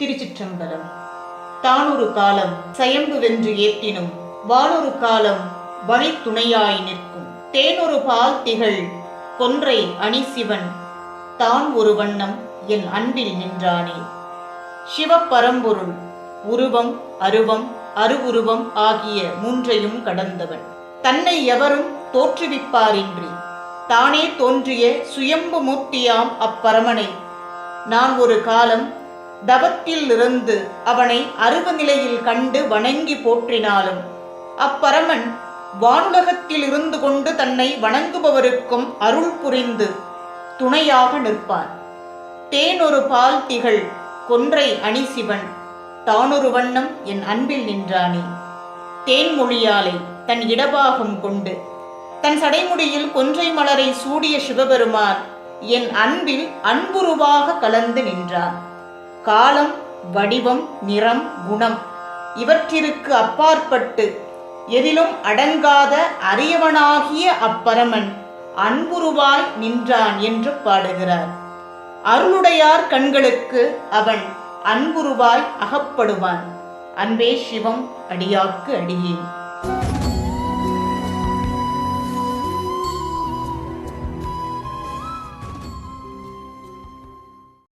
திருச்சிற்றம்பலம். தானொரு காலம் சயம்பு வென்று ஏற்றினும் வானொரு காலம் வழித்துணையாய் நிற்கும். தேனொரு பால் திகழ் கொன்றை அணிசிவன் தான் ஒரு வண்ணம் என் அன்பில் நின்றானே. சிவப்பரம்பொருள் உருவம் அருவம் அருவுருவம் ஆகிய மூன்றையும் கடந்தவன். தன்னை எவரும் தோற்றுவிப்பாரின்றி தானே தோன்றிய சுயம்பு மூர்த்தியாம் அப்பரமனை. நான் ஒரு காலம் தவத்தில் இருந்து அவனை அருவ நிலையில் கண்டு வணங்கி போற்றினாலும் அப்பரமன் வானுலகத்தில் இருந்து கொண்டு தன்னை வணங்குபவருக்கும் அருள் புரிந்து துணையாக நிற்பார் தேனொரு பால் திகழ் கொன்றை அணிசிவன் தானொரு வண்ணம் என் அன்பில் நின்றானே. தேன்மொழியாலை தன் இடபாகம் கொண்டு தன் சடைமுடியில் கொன்றை மலரை சூடிய சிவபெருமான் என் அன்பில் அன்புருவாக கலந்து நின்றான். காலம் வடிவம் நிறம் குணம் இவற்றிற்கு அப்பாற்பட்டு எதிலும் அடங்காத அரியவனாகிய அப்பரமன் அன்புருவாய் நின்றான் என்று பாடுகிறார். அருளுடையார் கண்களுக்கு அவன் அன்புருவாய் அகப்படுவான். அன்பே சிவம் அடியாக்கு அடியேன்